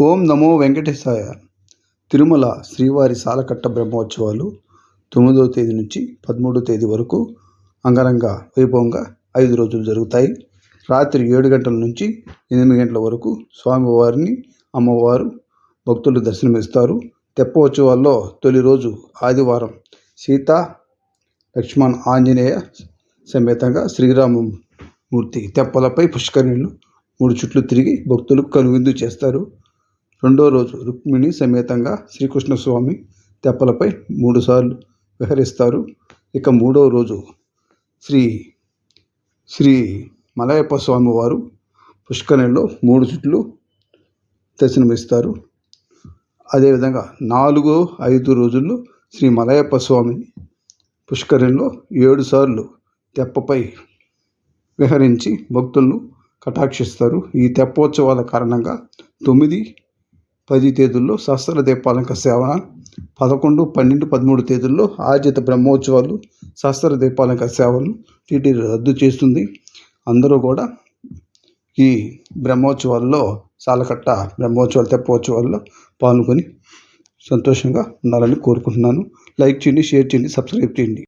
ఓం నమో వెంకటేశాయ. తిరుమల శ్రీవారి సాలకట్ట బ్రహ్మోత్సవాలు తొమ్మిదవ తేదీ నుంచి పదమూడవ తేదీ వరకు అంగరంగ వైభవంగా ఐదు రోజులు జరుగుతాయి. రాత్రి ఏడు గంటల నుంచి ఎనిమిది గంటల వరకు స్వామివారిని అమ్మవారు భక్తులు దర్శనమిస్తారు. తెప్పోత్సవాల్లో తొలి రోజు ఆదివారం సీత లక్ష్మణ్ ఆంజనేయ సమేతంగా శ్రీరామమూర్తి తెప్పలపై పుష్కరిణులు మూడు చుట్లు తిరిగి భక్తులకు కనువిందు చేస్తారు. రెండో రోజు రుక్మిణి సమేతంగా శ్రీకృష్ణస్వామి తెప్పలపై మూడుసార్లు విహరిస్తారు. ఇక మూడో రోజు శ్రీ శ్రీ మలయప్ప స్వామి వారు పుష్కరిణిలో మూడు చుట్లు దర్శనమిస్తారు. అదేవిధంగా నాలుగో ఐదు రోజుల్లో శ్రీ మలయప్ప స్వామి పుష్కరిణిలో ఏడుసార్లు తెప్పపై విహరించి భక్తులను కటాక్షిస్తారు. ఈ తెప్పోత్సవాల కారణంగా తొమ్మిది పది తేదీల్లో సహస్ర దీపాలంక సేవ పదకొండు పన్నెండు పదమూడు తేదీల్లో ఆర్జిత బ్రహ్మోత్సవాలు సహస్ర దీపాలంక సేవలు టీటీ రద్దు చేస్తుంది. అందరూ కూడా ఈ బ్రహ్మోత్సవాల్లో సాలకట్ట బ్రహ్మోత్సవాలు తెప్పోత్సవాల్లో పాల్గొని సంతోషంగా ఉండాలని కోరుకుంటున్నాను. లైక్ చేయండి షేర్ చేయండి సబ్స్క్రైబ్ చేయండి.